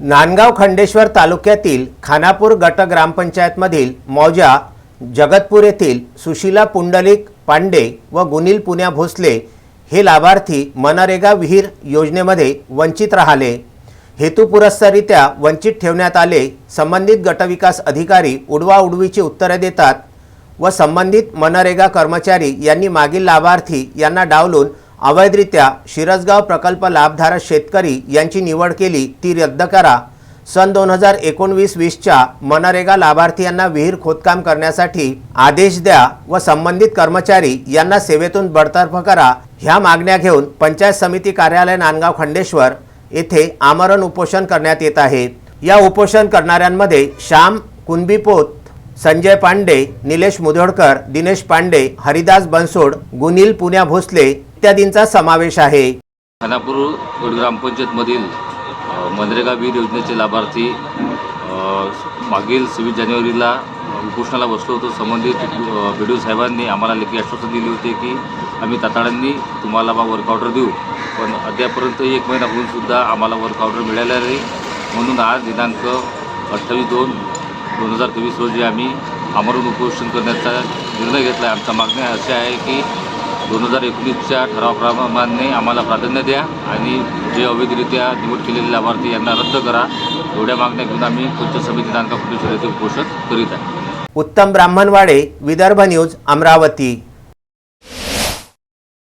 नांदगाव खंडेश्वर तालुक्यातील खानापूर गट ग्रामपंचायतमधील मौजा जगतपूर येथील सुशीला पुंडलिक पांडे व गुनील पुण्या भोसले हे लाभार्थी मनरेगा विहीर योजनेमध्ये वंचित राहिले. हेतुपुरस्सरित्या वंचित ठेवण्यात आले. संबंधित गटविकास अधिकारी उडवाउडवीची उत्तरे देतात व संबंधित मनरेगा कर्मचारी यांनी मागील लाभार्थी यांना डावलून अवैधरित्या शिरसगाव प्रकल्प लाभधारक शेतकरी यांची निवड केली ती रद्द करा. सन दोन हजार एकोणवीस वीसच्या मनरेगा लाभार्थी विहीर खोदकाम करण्यासाठी आदेश द्या व संबंधित कर्मचारी यांना सेवेतून बडतर्फ करा. ह्या मागण्या घेऊन पंचायत समिती कार्यालय नांदगाव खंडेश्वर येथे आमरण उपोषण करण्यात येत आहे. या उपोषण करणाऱ्यांमध्ये श्याम कुणबीपोत संजय पांडे निलेश मुधोडकर दिनेश पांडे हरिदास बनसोड गुनील पुण्या भोसले इत्यादींचा समावेश आहे. खानापूर ग्रामपंचायतमधील मनरेगा वीर योजनेचे लाभार्थी मागील सव्वीस जानेवारीला उपोषणाला बसलो होतो. संबंधित बी डी साहेबांनी आम्हाला लेखी आश्वासन दिले होते की आम्ही तातडीने तुम्हाला बा वर्क ऑर्डर देऊ. पण अद्यापर्यंत एक महिना होऊन सुद्धा आम्हाला वर्क ऑर्डर मिळाला नाही. म्हणून आज दिनांक अठ्ठावीस दोन दोन हजार तेवीस रोजी आम्ही आमरण उपोषण करण्याचा निर्णय घेतला. आहे आमचा मागणी असे आहे की दोन हजार एकोणीसच्या ठरावाप्रमाणे आम्हाला प्राधान्य द्या आणि जे अवैधरित्या निवड केलेले लाभार्थी यांना रद्द करा. एवढ्या मागण्या घेऊन आम्ही पंचायत समिती नांदगाव फुटेश्वर येथे उपोषण करीत आहे. उत्तम ब्राह्मणवाडे विदर्भ न्यूज अमरावती.